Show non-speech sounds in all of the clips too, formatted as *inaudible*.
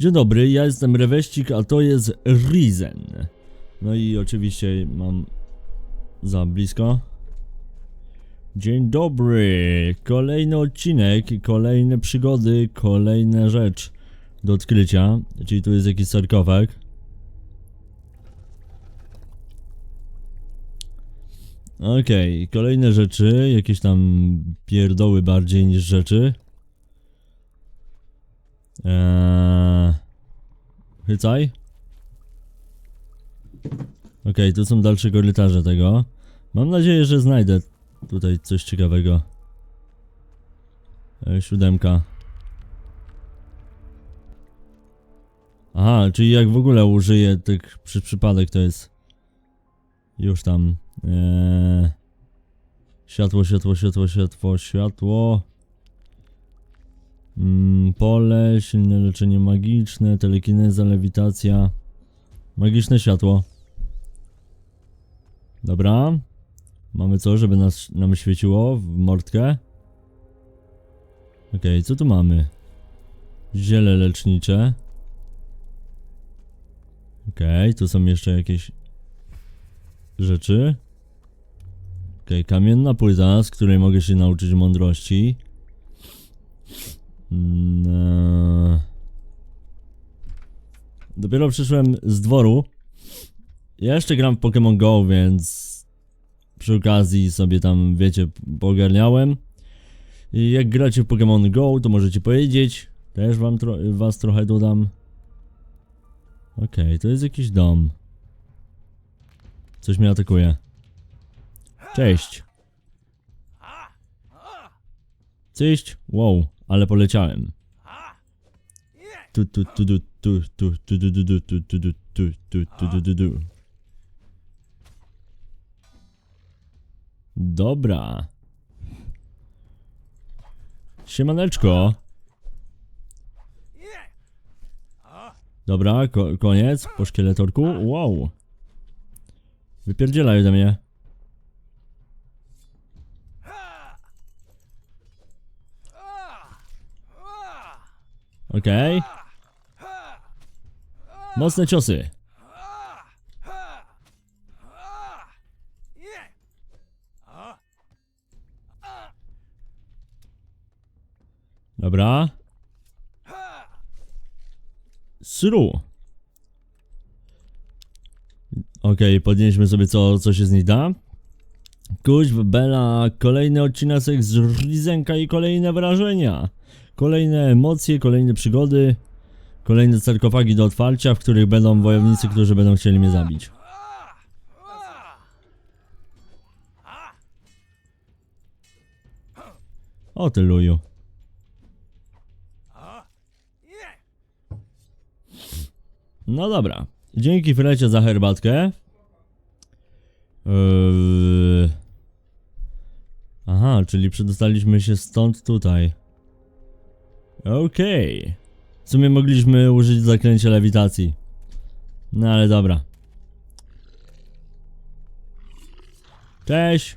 Dzień dobry, ja jestem Reweścik, a to jest Rizen. No i oczywiście mam za blisko. Dzień dobry, kolejny odcinek, kolejne przygody, kolejna rzecz do odkrycia. Czyli tu jest jakiś sarkofag. Okej, kolejne rzeczy, jakieś tam pierdoły bardziej niż rzeczy. Eee... Hycaj? Okej, tu są dalsze korytarze tego. Mam nadzieję, że znajdę tutaj coś ciekawego. E, siódemka. Aha, czyli jak w ogóle użyję tych przy przypadek to jest już tam eee, światło, światło, światło, światło, światło pole, silne leczenie magiczne, telekineza, lewitacja. Magiczne światło. Dobra. Mamy co, żeby nas, nam świeciło w mordkę okej, co tu mamy? Ziele lecznicze. Okej, tu są jeszcze jakieś rzeczy. Okej, kamienna płyta, z której mogę się nauczyć mądrości. Eee. Dopiero przyszłem z dworu. Ja jeszcze gram w Pokémon Go, więc przy okazji sobie tam, wiecie, poogarniałem. I jak gracie w Pokémon Go, to możecie powiedzieć. Też wam tro was trochę dodam. Okej, to jest jakiś dom. Coś mnie atakuje. Cześć. Cześć. Wow, ale poleciałem. Tu tu tu tu tu Dobra. Siemaneczko. Dobra, ko koniec po szkieletorku. Wow. Wypierdzielaj ode mnie. Okej. Mocne ciosy. Dobra. Sru. Okej, podnieśmy sobie co, co się z nich da. Kuźw, Bela, kolejny odcinek z Rizenka i kolejne wrażenia. Kolejne emocje, kolejne przygody. Kolejne sarkofagi do otwarcia, w których będą wojownicy, którzy będą chcieli mnie zabić. O ty luju. No dobra. Dzięki Frecie za herbatkę. Yy... Aha, czyli przedostaliśmy się stąd tutaj. Okej. W sumie mogliśmy użyć zaklęcia lewitacji. No ale dobra. Cześć.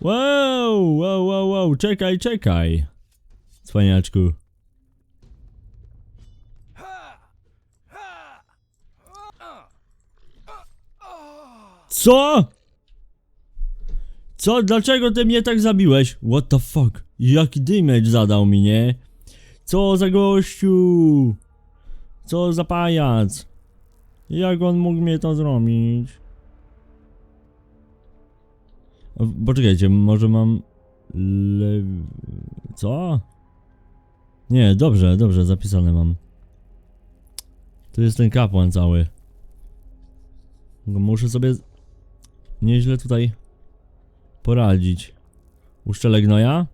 Wow, wow, wow, wow, czekaj, czekaj. Cwaniaczku. Co? Co? Dlaczego ty mnie tak zabiłeś? What the fuck? Jaki damage zadał mi, nie? Co za gościu? Co za pajac? Jak on mógł mnie to zrobić? Poczekajcie, może mam... Le... Co? Nie, dobrze, dobrze, zapisane mam. Tu jest ten kapłan cały. Muszę sobie nieźle tutaj poradzić. Uszczelę gnoja?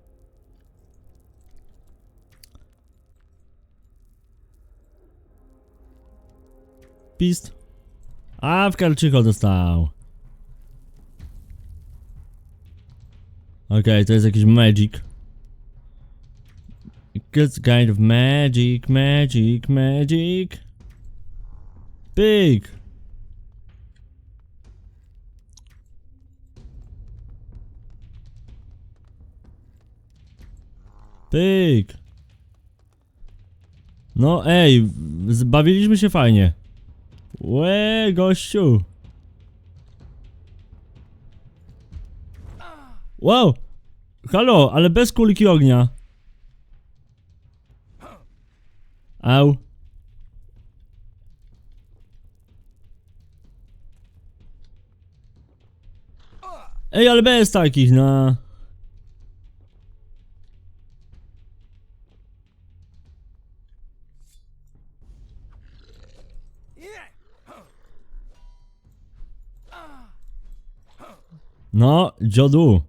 Pist. A, w karczycho dostał. Okej, to jest jakiś magic. It's kind of magic, magic, magic. Big. Pyk. No ej, z- bawiliśmy się fajnie. Łe, gościu. Wow. Halo, ale bez kulki ognia. Au. Ej, ale bez takich, no. No, dziodu.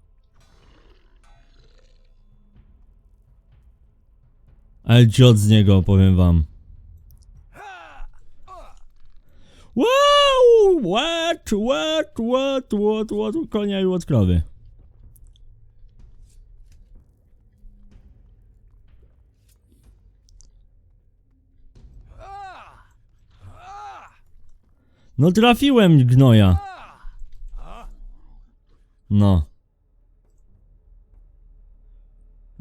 Ale dziod z niego, powiem wam. Wow! What? What? What? What? What? Konia i łot krowy. No trafiłem gnoja. No.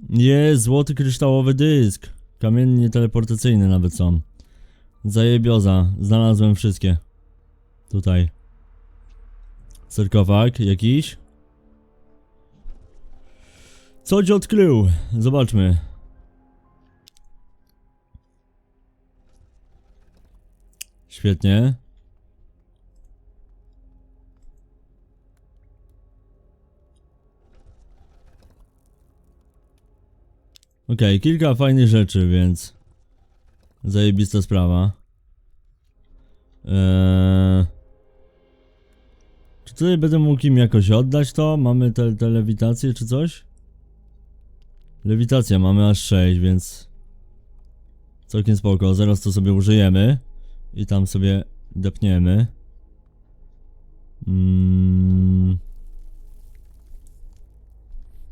Jest złoty kryształowy dysk. Kamiennie teleportacyjny nawet są. Zajebioza. Znalazłem wszystkie. Tutaj. Sarkofag jakiś. Co ci odkrył? Zobaczmy. Świetnie. Okej, kilka fajnych rzeczy, więc zajebista sprawa. Eee... Czy tutaj będę mógł im jakoś oddać to? Mamy te, te lewitacje czy coś? Lewitacja mamy aż 6, więc całkiem spoko. Zaraz to sobie użyjemy i tam sobie depniemy. Mm.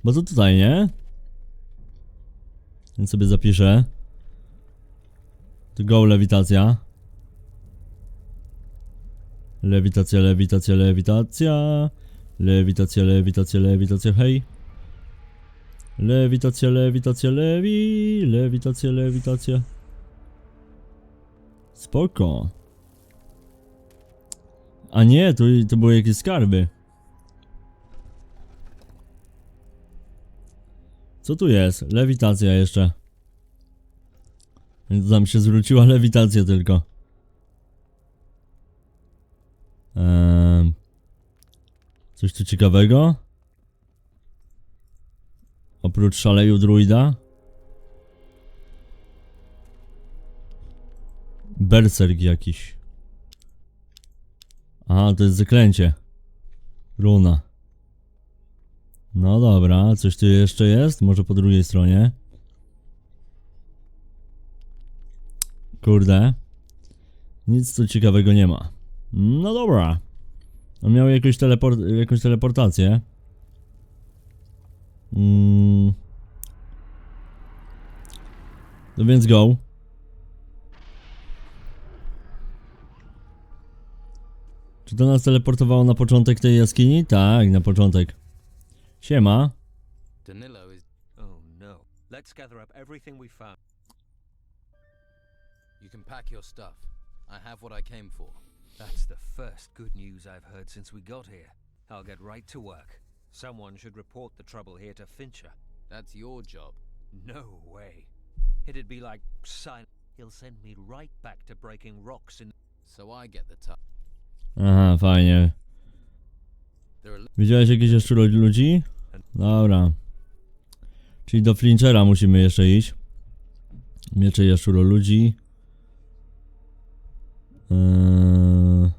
Bo to tutaj, nie? Więc sobie zapiszę. To go lewitacja. Lewitacja, lewitacja, lewitacja. Lewitacja, lewitacja, lewitacja, hej. Lewitacja, lewitacja, lewi. Lewitacja, lewitacja. Spoko. A nie, tu, to były jakieś skarby. Co tu jest? Lewitacja jeszcze. Więc tam się zwróciła *laughs* lewitacja tylko. Coś tu ciekawego? Oprócz szaleju druida? Berserk jakiś. Aha, to jest zaklęcie. Runa. No dobra, coś tu jeszcze jest? Może po drugiej stronie? Kurde. Nic tu ciekawego nie ma. No dobra. On miał jakąś, teleport jakąś teleportację. Mm. No więc go. Czy to nas teleportowało na początek tej jaskini? Tak, na początek. Siema. Danilo is. Oh no. Let's gather up everything we found. You can pack your stuff. I have what I came for. That's the first good news I've heard since we got here. I'll get right to work. Someone should report the trouble here to Fincher. That's your job. No way. It'd be like sign. He'll send me right back to breaking rocks in. So I get the tough. Aha, fajnie. There are. Li- Widziałeś jakieś jeszcze lu- ludzi? Dobra. Czyli do Flinchera musimy jeszcze iść. Miecze jaszczuro ludzi. Eee...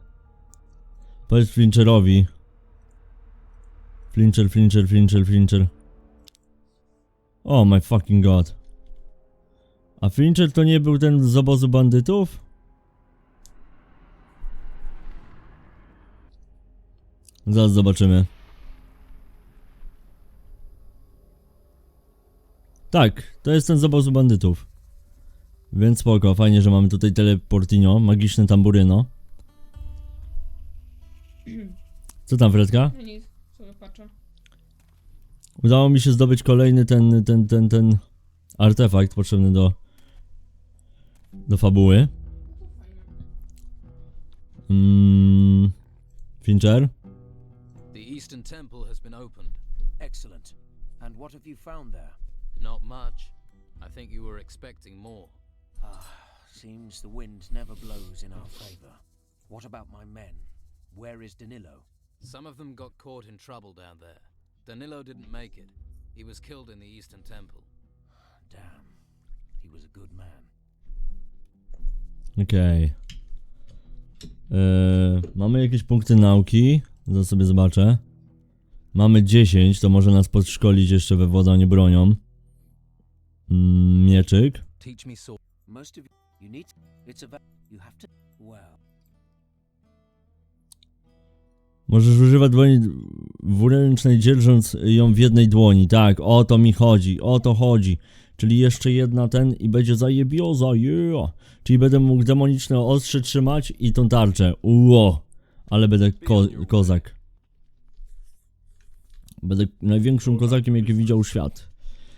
Powiedz Flincherowi. Flincher, Flincher, Flincher, Flincher. Oh my fucking god. A Flincher to nie był ten z obozu bandytów? Zaraz zobaczymy. Tak, to jest ten z obozu bandytów. Więc spoko, fajnie, że mamy tutaj teleportino, magiczne tamburyno. Co tam, Fredka? No nic, sobie patrzę. Udało mi się zdobyć kolejny ten, ten, ten, ten... artefakt potrzebny do do fabuły. Mm, Fincher? The Eastern Temple has been opened. Excellent. And what have you found there? Not much. I think you were expecting more. Ah, seems the wind never blows in our favor. What about my men? Where is Danilo? Some of them got caught in trouble down there. Danilo didn't make it. He was killed in the Eastern Temple. Damn. He was a good man. Okej. Eee, mamy jakieś punkty nauki. Zaraz sobie zobaczę. Mamy 10, to może nas podszkolić jeszcze we władaniu bronią. Mm, mieczyk. Teach me sword. Most of you, you need. It's a. va- You have to. Well, Możesz używać dłoni dwuręcznej, dzierżąc ją w jednej dłoni. Tak, o to mi chodzi, o to chodzi. Czyli jeszcze jedna ten i będzie zajebioza, yeah. Czyli będę mógł demoniczne ostrze trzymać i tą tarczę. Uło. Ale będę ko kozak. Będę największym kozakiem, jaki widział świat.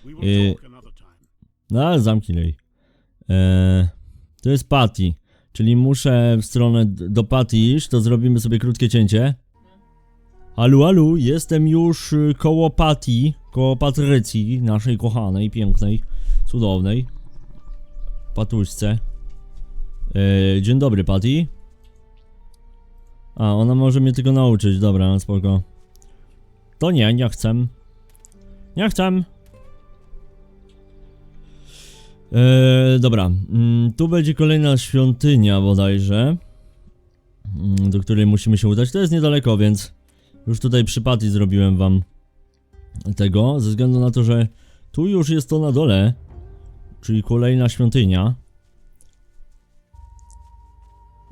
We Eh, will talk another time. No, ale zamknij. Eee, to jest Patty. Czyli muszę w stronę do Patty iść, to zrobimy sobie krótkie cięcie. Alu, alu, jestem już y, koło Patty, koło Patrycji, naszej kochanej, pięknej, cudownej. Patuśce. Eee, dzień dobry, Patty. A, ona może mnie tego nauczyć, dobra, spoko. To nie, nie chcę. Nie chcę. Eee, dobra, mm, tu będzie kolejna świątynia bodajże, mm, do której musimy się udać. To jest niedaleko, więc już tutaj przy zrobiłem wam tego, ze względu na to, że tu już jest to na dole, czyli kolejna świątynia.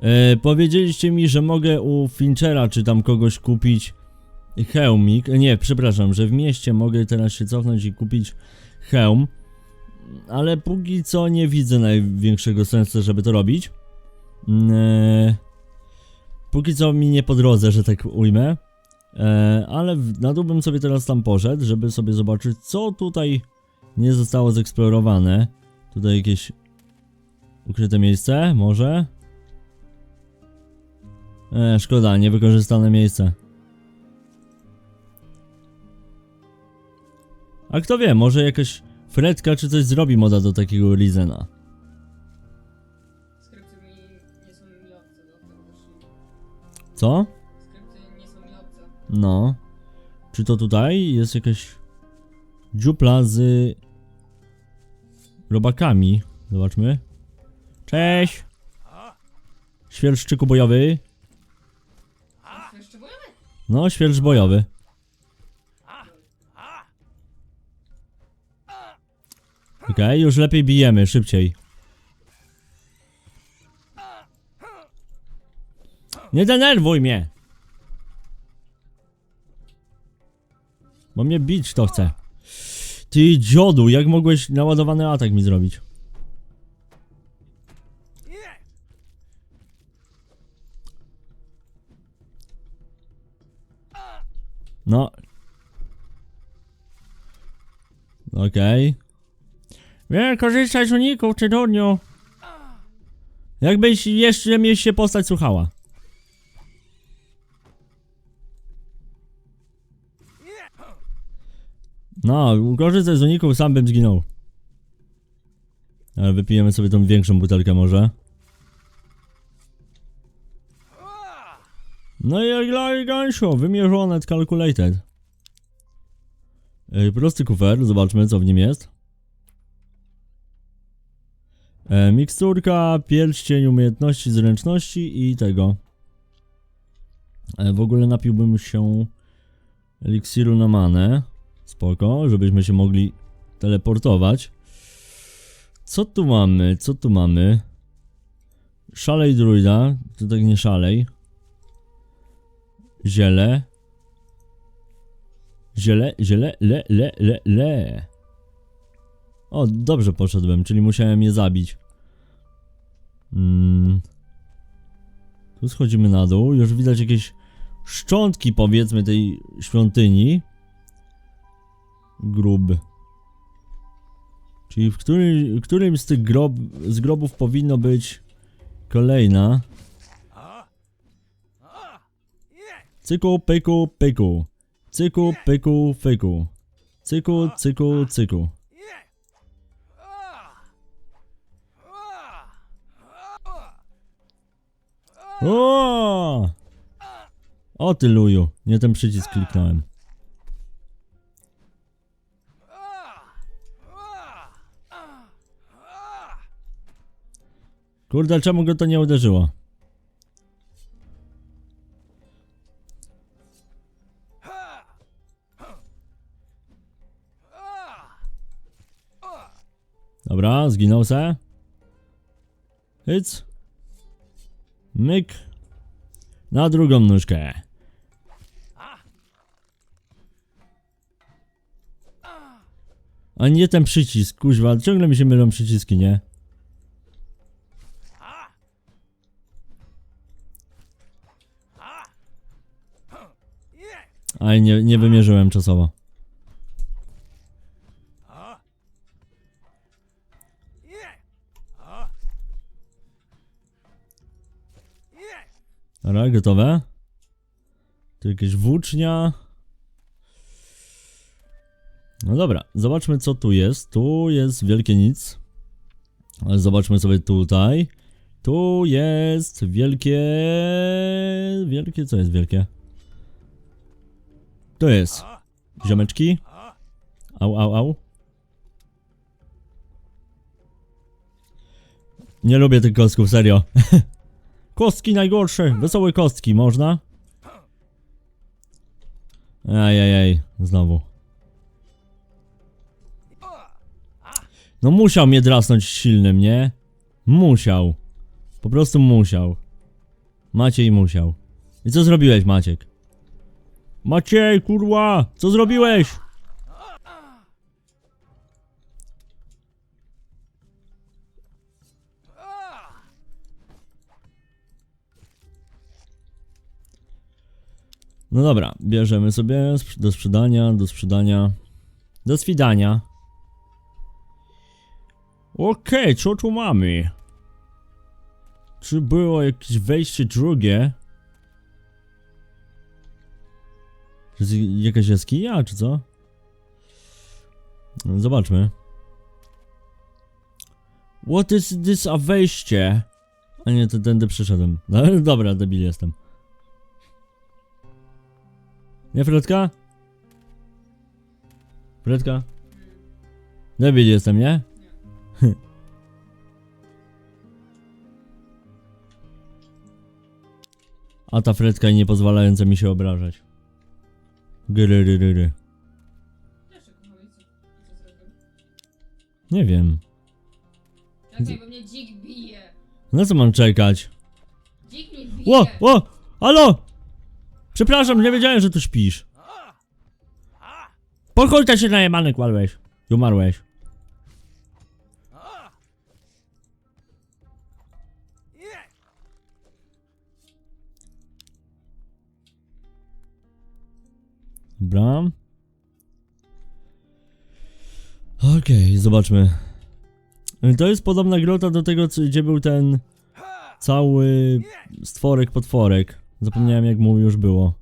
Eee, powiedzieliście mi, że mogę u Finchera czy tam kogoś kupić hełmik. Nie, przepraszam, że w mieście mogę teraz się cofnąć i kupić hełm ale póki co nie widzę największego sensu, żeby to robić. Mm, e, póki co mi nie po drodze, że tak ujmę. E, ale na sobie teraz tam poszedł, żeby sobie zobaczyć, co tutaj nie zostało zeksplorowane. Tutaj jakieś ukryte miejsce, może? E, szkoda, niewykorzystane miejsce. A kto wie, może jakaś Fredka czy coś zrobi moda do takiego Rizena. Skrypty mi nie są mi obce, dlatego też nie- Co? skrypty nie są mi obce. No. Czy to tutaj jest jakaś dziupla z robakami? Zobaczmy. Cześć! Świerszczyku bojowy. Jeszcze? No, świerszcz bojowy. Okej, już lepiej bijemy, szybciej. Nie denerwuj mnie! Bo mnie bić to chce. Ty dziodu, jak mogłeś naładowany atak mi zrobić? No. Okej. Nie, korzystaj z uników, czy durniu. Jakbyś jeszcze mnie się postać słuchała. No, korzystaj z uników, sam bym zginął. Ale wypijemy sobie tą większą butelkę może. No i elegancko, wymierzone, calculated. Prosty kufer, zobaczmy co w nim jest. E, miksturka, pierścień, umiejętności, zręczności i tego. E, w ogóle napiłbym się eliksiru na manę. Spoko, żebyśmy się mogli teleportować. Co tu mamy? Co tu mamy? Szalej druida. To tak nie szalej. Ziele. Ziele, ziele, le, le, le, le. O, dobrze poszedłem, czyli musiałem je zabić. Mm. Tu schodzimy na dół. Już widać jakieś szczątki, powiedzmy, tej świątyni. Grub. Czyli w którym, którym z tych grob, z grobów powinno być kolejna. Cyku, pyku, pyku. Cyku, pyku, fyku. Cyku, cyku, cyku. O! O ty luju, nie ten przycisk kliknąłem. Kurde, czemu go to nie uderzyło? Dobra, zginął se. Hyc. Myk. Na drugą nóżkę. A nie ten przycisk, kuźwa, ciągle mi się mylą przyciski, nie? Aj, nie, nie wymierzyłem czasowo. Dobra, gotowe? Tu jakieś włócznia. No dobra, zobaczmy co tu jest. Tu jest wielkie nic. Ale zobaczmy sobie tutaj. Tu jest wielkie... Wielkie, co jest wielkie? To jest. Ziomeczki. Au, au, au. Nie lubię tych kostków, serio. *laughs* Kostki najgorsze, wesołe kostki, można? Ajajaj, znowu. No musiał mnie drasnąć silnym, nie? Musiał. Po prostu musiał. Maciej musiał. I co zrobiłeś, Maciek? Maciej, kurwa! Co zrobiłeś? No dobra, bierzemy sobie do sprzedania, do sprzedania, do swidania. Okej, co tu mamy? Czy było jakieś wejście drugie? Czy jest jakaś jaskinia, czy co? Zobaczmy. What is this a wejście? A nie, to tędy przyszedłem. No, *laughs* dobra, debil jestem. Nie, Fredka? Fredka? Debil jestem, nie? *laughs* A ta Fredka nie pozwalająca mi się obrażać. Gryryryry. Nie wiem. Czekaj, bo mnie dzik bije. Na co mam czekać? Dzik mnie bije. Ło, ło, halo! Przepraszam, nie wiedziałem, że tu śpisz. Pochólta się najebany kładłeś. Umarłeś. Dobra. Okej, zobaczmy. To jest podobna grota do tego, gdzie był ten cały stworek potworek. Zapomniałem jak mu już było.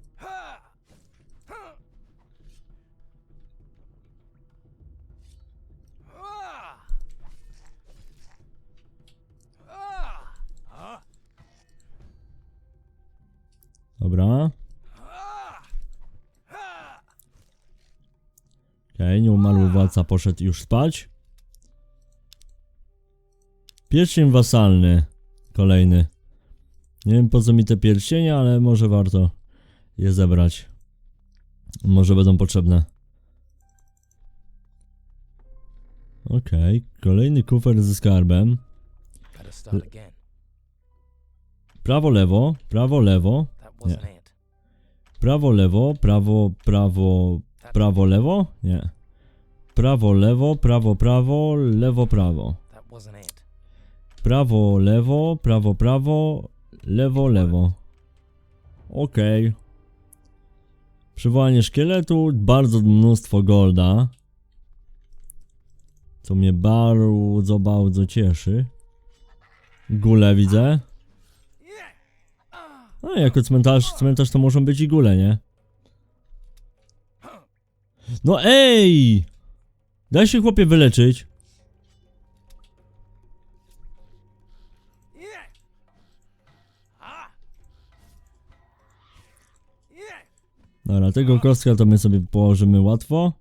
Dobra. Okej, nieumarły władca poszedł już spać. Pierścień wasalny. Kolejny. Nie wiem po co mi te pierścienie, ale może warto je zebrać. Może będą potrzebne. Okej, kolejny kufer ze skarbem. Again. Prawo, lewo, prawo, lewo, it. prawo, lewo, prawo, prawo, prawo, lewo? Nie. Prawo, lewo, prawo, prawo, lewo, prawo. Prawo, lewo, prawo, prawo, lewo, lewo. Okej. Przywołanie szkieletu, bardzo mnóstwo golda. Co mnie bardzo, bardzo cieszy. Gule widzę. No jako cmentarz, cmentarz to muszą być i gule, nie? No ej! Daj się chłopie wyleczyć. Dobra, tego kostka to my sobie położymy łatwo.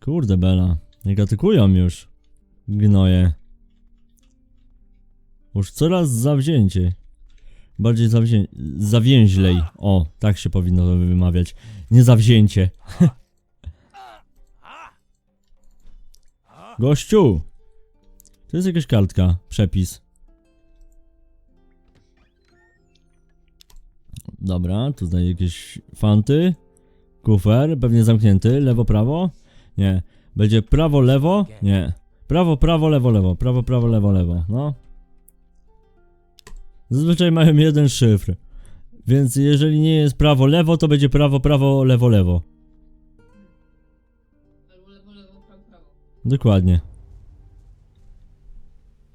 Kurde bela, jak atakują już. Gnoje. Już coraz zawzięcie. Bardziej zawzię... zawięźlej. O, tak się powinno to wymawiać. Nie zawzięcie. *laughs* Gościu! To jest jakaś kartka, przepis. Dobra, tutaj jakieś fanty. Kufer, pewnie zamknięty. Lewo, prawo? Nie. Będzie prawo, lewo? Nie. Prawo, prawo, lewo, lewo. Prawo, prawo, lewo, lewo. No. Zazwyczaj mają jeden szyfr. Więc jeżeli nie jest prawo, lewo, to będzie prawo, prawo, lewo, lewo. Lewo, lewo, prawo. Dokładnie.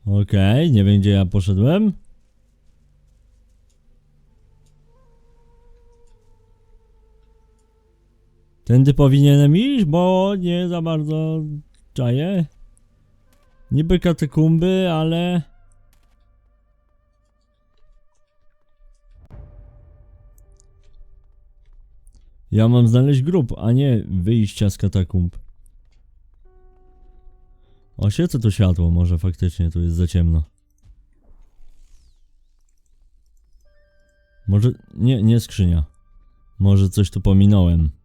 Okej, nie wiem gdzie ja poszedłem. Tędy powinienem iść, bo nie za bardzo czaję. Niby katakumby, ale... Ja mam znaleźć grób, a nie wyjścia z katakumb. O, świecę to światło, może faktycznie tu jest za ciemno. Może... Nie, nie skrzynia. Może coś tu pominąłem.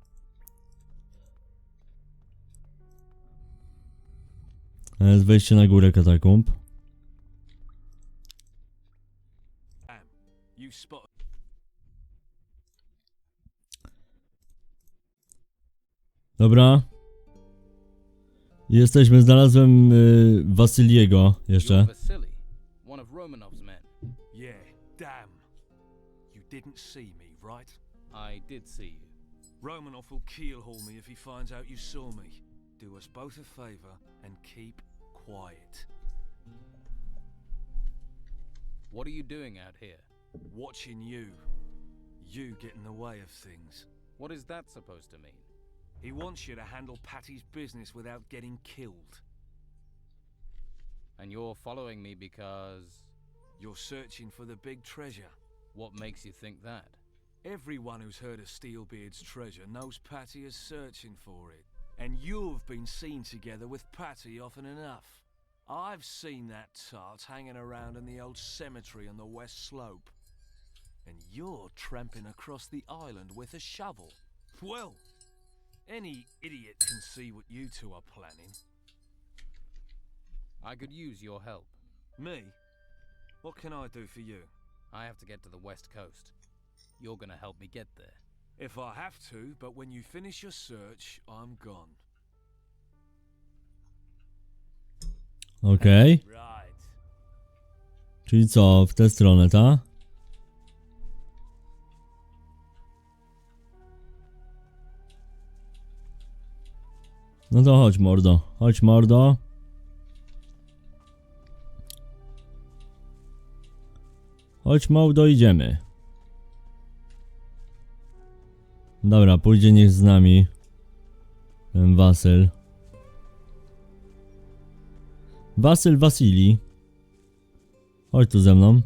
Jest wejście na górę katakumb. Dobra. Jesteśmy, znalazłem y, Wasyliego jeszcze. Didn't see me, right? I did see you. Romanov will keelhaul me if he finds out you saw me. Do us both a favor and keep quiet. What are you doing out here? Watching you. You get in the way of things. What is that supposed to mean? He wants you to handle Patty's business without getting killed. And you're following me because. You're searching for the big treasure. What makes you think that? Everyone who's heard of Steelbeard's treasure knows Patty is searching for it. And you've been seen together with Patty often enough. I've seen that tart hanging around in the old cemetery on the west slope. And you're tramping across the island with a shovel. Well, any idiot can see what you two are planning. I could use your help. Me? What can I do for you? I have to get to the west coast. You're gonna help me get there. If I have to, but when you finish your search, I'm gone. Okej. Right. Czyli co, w tę stronę, ta? No to chodź mordo, chodź mordo. Chodź mordo, idziemy. Dobra, pójdzie niech z nami. Ten Wasyl. Wasyl Wasili. Chodź tu ze mną.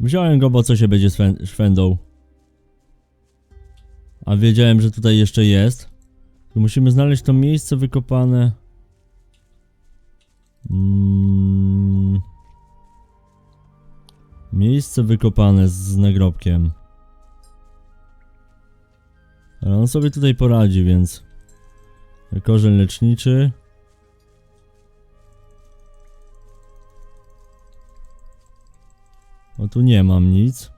Wziąłem go, bo co się będzie szwendał. A wiedziałem, że tutaj jeszcze jest. Tu musimy znaleźć to miejsce wykopane. Mm. Miejsce wykopane z, nagrobkiem. Ale on sobie tutaj poradzi, więc... Korzeń leczniczy. O tu nie mam nic.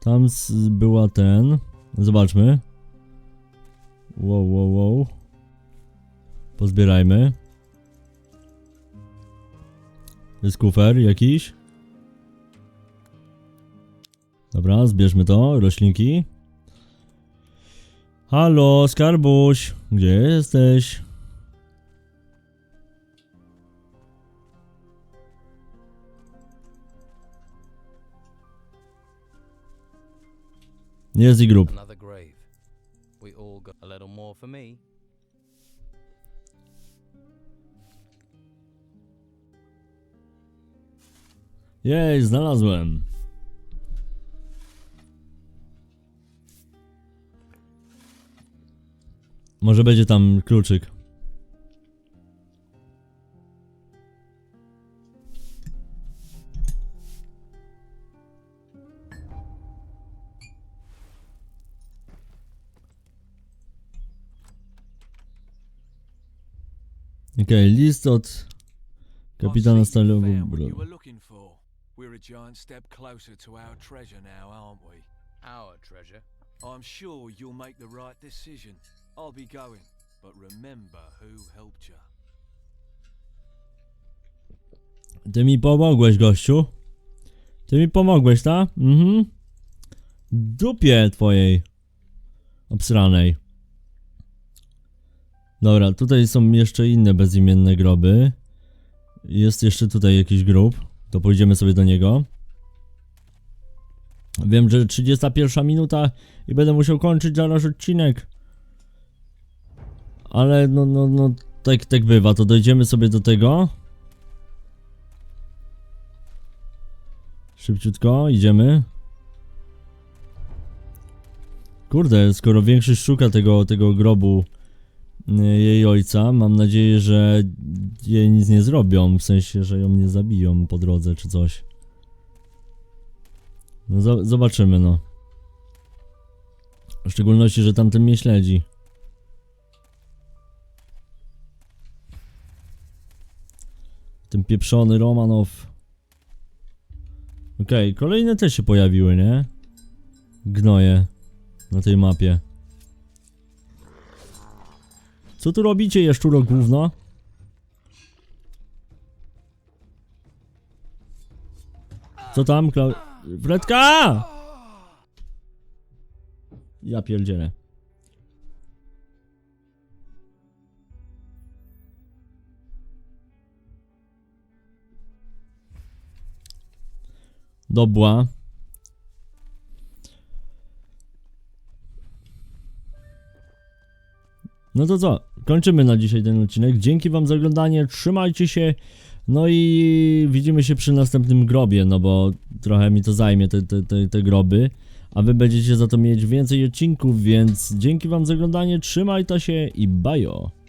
Tam była ten. Zobaczmy. Wow, wow, wow. Pozbierajmy. Jest kufer jakiś. Dobra, zbierzmy to, roślinki. Halo, skarbuś, gdzie jesteś? Jest i grób. Jej, znalazłem. Może będzie tam kluczyk. Okej, list od kapitana Stalowego Brodu. Were a giant step closer to our treasure now, aren't we? Our treasure. I'm sure you'll make the right decision. I'll be going, but remember who helped you. Ty mi pomogłeś, gościu. Ty mi pomogłeś, ta? Mhm. Dupie twojej. Obsranej. Dobra, tutaj są jeszcze inne bezimienne groby. Jest jeszcze tutaj jakiś grób. To pójdziemy sobie do niego. Wiem, że 31 minuta i będę musiał kończyć zaraz odcinek. Ale no, no, no, tak, tak bywa. To dojdziemy sobie do tego. Szybciutko, idziemy. Kurde, skoro większość szuka tego, tego grobu jej ojca, mam nadzieję, że jej nic nie zrobią, w sensie, że ją nie zabiją po drodze czy coś. No zo- zobaczymy, no. W szczególności, że tamten mnie śledzi. Ten pieprzony Romanow. Okej, kolejne też się pojawiły, nie? Gnoje na tej mapie. Co tu robicie, jeszczuro gówno? Co tam, Klau... Fredka! Ja pierdzielę. Dobła. No to co? Kończymy na dzisiaj ten odcinek. Dzięki wam za oglądanie. Trzymajcie się. No i widzimy się przy następnym grobie, no bo trochę mi to zajmie te, te, te, te groby. A wy będziecie za to mieć więcej odcinków, więc dzięki wam za oglądanie. Trzymaj to się i bajo.